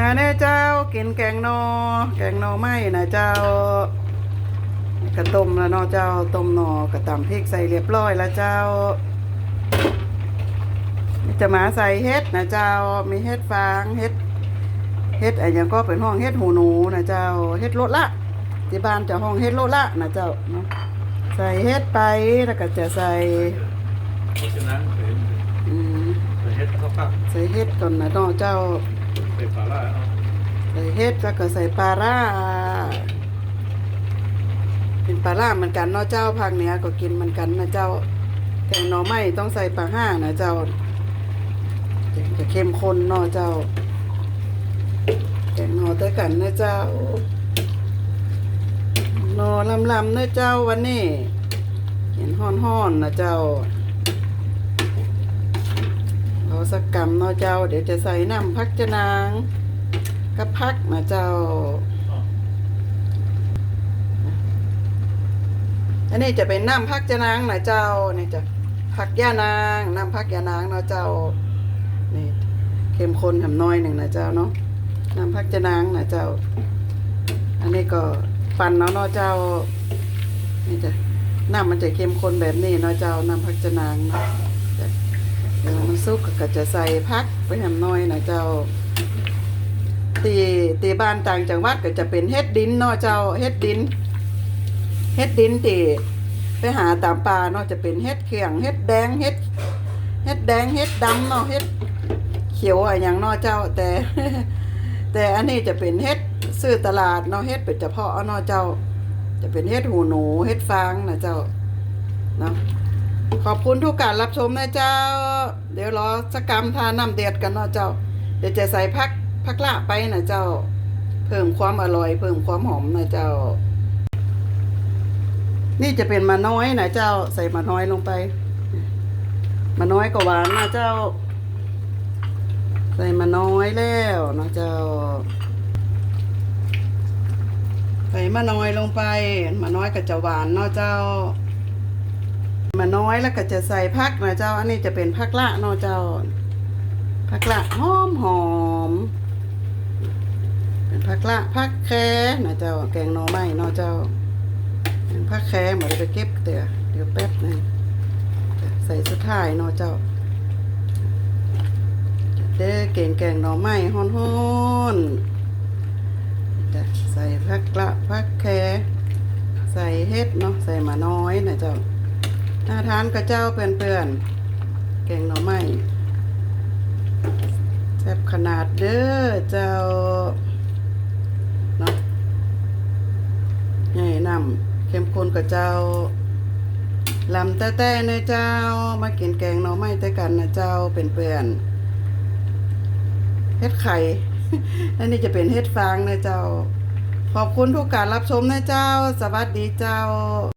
มาเด้อเจ้ากินแกงนอ แกงนอไหมนะเจ้ากระต้มแล้วเนาะเจ้าต้มนอกระตำพริกใส่เรียบร้อยแล้วเจ้านี่จะมาใส่เฮ็ดนะเจ้ามีเฮ็ดฟางเฮ็ดเฮ็ดอะไรอย่างก็เป็นห้องเฮ็ดหูหนูนะเจ้าเฮ็ดรถละที่บ้านจะห้องเฮ็ดรถละนะเจ้าเนาะใส่เฮ็ดไปแล้วก็จะใส่เพราะฉะนั้นเคยอืมเคยเฮ็ดข้าวปั้นใส่เฮ็ดก่อนนะเนาะเจ้า ใส่ปลาล่าเอาใส่เฮ็ดแล้วก็ใส่ปลาร่าเป็นปลาร่าเหมือนกันเนาะเจ้าภาคเหนือก็กินเหมือนกันนะเจ้าแกงหน่อไม้ต้องใส่ปลาห้านะเจ้าจะเข้มข้นเนาะเจ้าแกงหน่อด้กันนะเจ้าหน่อลำๆนะเจ้าวันนี้เห็นห้อนๆนะเจ้า สักกำเนาะเจ้า เดี๋ยวจะใส่น้ำพักจะนางกับพักนะเจ้า อันนี้จะเป็นน้ำพักยานางนะเจ้านี่จะพักย่านางน้ำพักยานางเนาะเจ้านี่เข้มข้นทำน้อยหนึ่งนะเจ้าเนาะน้ำพักยานางนะเจ้า อันนี้ก็ปั่นเนาะเนาะเจ้านี่จะน้ำมันจะเข้มข้นแบบนี้เนาะเจ้าน้ำพักยานางเนาะ เดี๋ยวมันสุกก็จะใส่พักไปทำน้อยนะเจ้า ตีตีบ้านต่างจังหวัดก็จะเป็นเฮ็ดดินเนาะเจ้าเฮ็ดดินเฮ็ดดินตีไปหาตามป่าเนาะจะเป็นเฮ็ดเขียงเฮ็ดแดงเฮ็ดเฮ็ดแดงเฮ็ดดำเนาะเฮ็ดเขียวอะไรอย่างเนาะเจ้าแต่ แต่อันนี้จะเป็นเฮ็ดซื้อตลาดเนาะเฮ็ดเป็นเฉพาะเนาะเจ้า จะเป็นเฮ็ดหูหนูเฮ็ดฟางนะเจ้า อบคุณทุกการรับชมนะเจ้า เดี๋ยวรอสักกรรมทาน้ำเดือดกันเนาะเจ้า เดี๋ยวจะใส่พักพักละไปนะเจ้า เพิ่มความอร่อย เพิ่มความหอมนะเจ้า นี่จะเป็นมาน้อยนะเจ้า ใส่มาน้อยลงไป มาน้อยก็หวานนะเจ้า ใส่มาน้อยแล้วนะเจ้า ใส่มาน้อยลงไป มาน้อยก็จะหวานเนาะเจ้า มาน้อยแล้วก็จะใส่พักนะเจ้า อันนี้จะเป็นพักละเนาะเจ้าพักละหอมหอมเป็นพักละพักแค่นะเจ้าแกงหน่อไม้เนาะเจ้าเป็นพักแค่หมดไปเก็บเดี๋ยวเดี๋ยวแป๊บหนึงใส่สุดท้ายเนาะเจ้าเด้อเก่งแกงหน่อไม้ฮ้อนๆจะใส่พักละพักแค่ใส่เฮ็ดเนาะใส่หมาน้อยนะเจ้า น่าทานกับเจ้าเพื่อนๆแกงหน่อไม้แซ่บขนาดเด้อเจ้าเนาะใหญ่นำเข้มข้นกับเจ้าลำแต่แต่เนเจ้า มากินแกงหน่อไม้แต่กันนะเจ้าเป็นเปื่อนเฮ็ดไข่และนี่จะเป็นเฮ็ดฟางนะเจ้า ขอบคุณทุกการรับชมนะเจ้า สวัสดีเจ้า